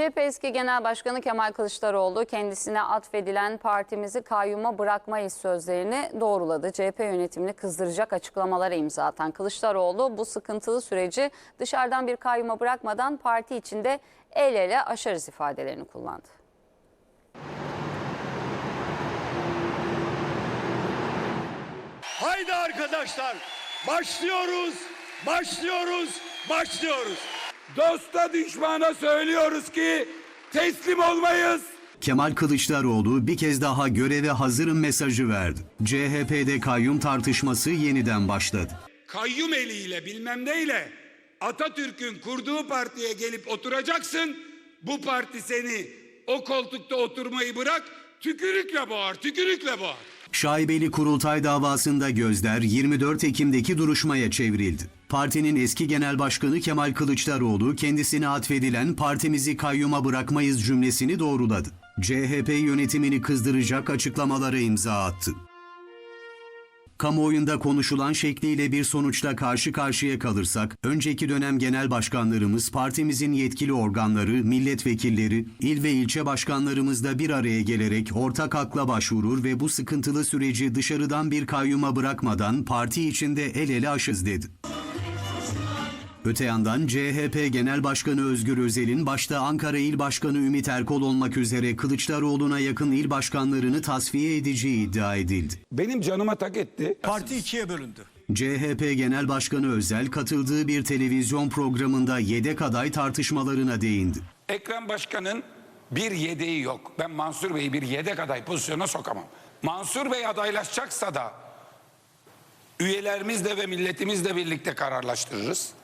CHP eski Genel Başkanı Kemal Kılıçdaroğlu kendisine atfedilen partimizi kayyuma bırakmayız sözlerini doğruladı. CHP yönetimini kızdıracak açıklamalara imza atan Kılıçdaroğlu bu sıkıntılı süreci dışarıdan bir kayyuma bırakmadan parti içinde el ele aşarız ifadelerini kullandı. Haydi arkadaşlar başlıyoruz, başlıyoruz, başlıyoruz. Dosta düşmana söylüyoruz ki teslim olmayız. Kemal Kılıçdaroğlu bir kez daha göreve hazırım mesajı verdi. CHP'de kayyum tartışması yeniden başladı. Kayyum eliyle bilmem neyle Atatürk'ün kurduğu partiye gelip oturacaksın. Bu parti seni o koltukta oturmayı bırak tükürükle boğar, tükürükle boğar. Şaibeli kurultay davasında gözler 24 Ekim'deki duruşmaya çevrildi. Partinin eski genel başkanı Kemal Kılıçdaroğlu kendisine atfedilen partimizi kayyuma bırakmayız cümlesini doğruladı. CHP yönetimini kızdıracak açıklamalara imza attı. Kamuoyunda konuşulan şekliyle bir sonuçla karşı karşıya kalırsak, önceki dönem genel başkanlarımız, partimizin yetkili organları, milletvekilleri, il ve ilçe başkanlarımız da bir araya gelerek ortak akla başvurur ve bu sıkıntılı süreci dışarıdan bir kayyuma bırakmadan parti içinde el ele aşız dedi. Öte yandan CHP Genel Başkanı Özgür Özel'in başta Ankara İl Başkanı Ümit Erkol olmak üzere Kılıçdaroğlu'na yakın il başkanlarını tasfiye edeceği iddia edildi. Benim canıma tak etti. Parti ikiye bölündü. CHP Genel Başkanı Özel katıldığı bir televizyon programında yedek aday tartışmalarına değindi. Ekrem Başkan'ın bir yedeği yok. Ben Mansur Bey'i bir yedek aday pozisyona sokamam. Mansur Bey adaylaşacaksa da üyelerimizle ve milletimizle birlikte kararlaştırırız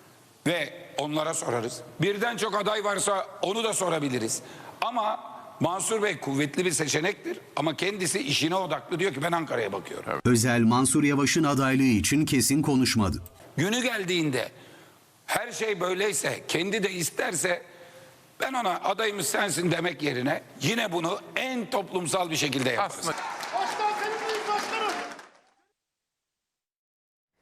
ve onlara sorarız. Birden çok aday varsa onu da sorabiliriz. Ama Mansur Bey kuvvetli bir seçenektir ama kendisi işine odaklı diyor ki ben Ankara'ya bakıyorum. Özel Mansur Yavaş'ın adaylığı için kesin konuşmadı. Günü geldiğinde her şey böyleyse kendi de isterse ben ona adayımız sensin demek yerine yine bunu en toplumsal bir şekilde yaparız.